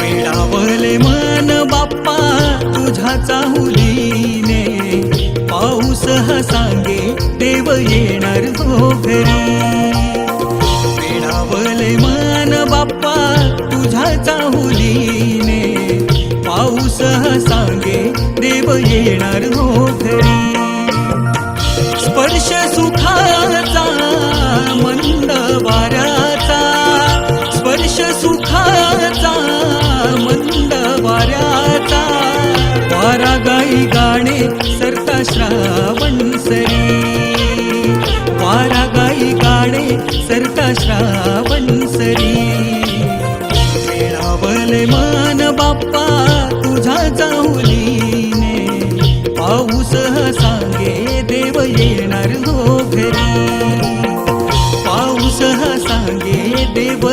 वेडावले मन बाप्पा तुझ्या चाहुलीने पाऊस हा सांगे देव येणार हो घरी. वेडावले मन बाप्पा तुझ्या चाहुलीने पाऊस हा सांगे देव येणार हो घरी. वारागाई गाणे सरता श्रावण सरी. वारागाई गाणे सरता श्रावण सरी. मिळावले मान बाप्पा तुझा जाऊलीने पाऊस सांगे देव येणार हो घरी पाऊस सांगे देव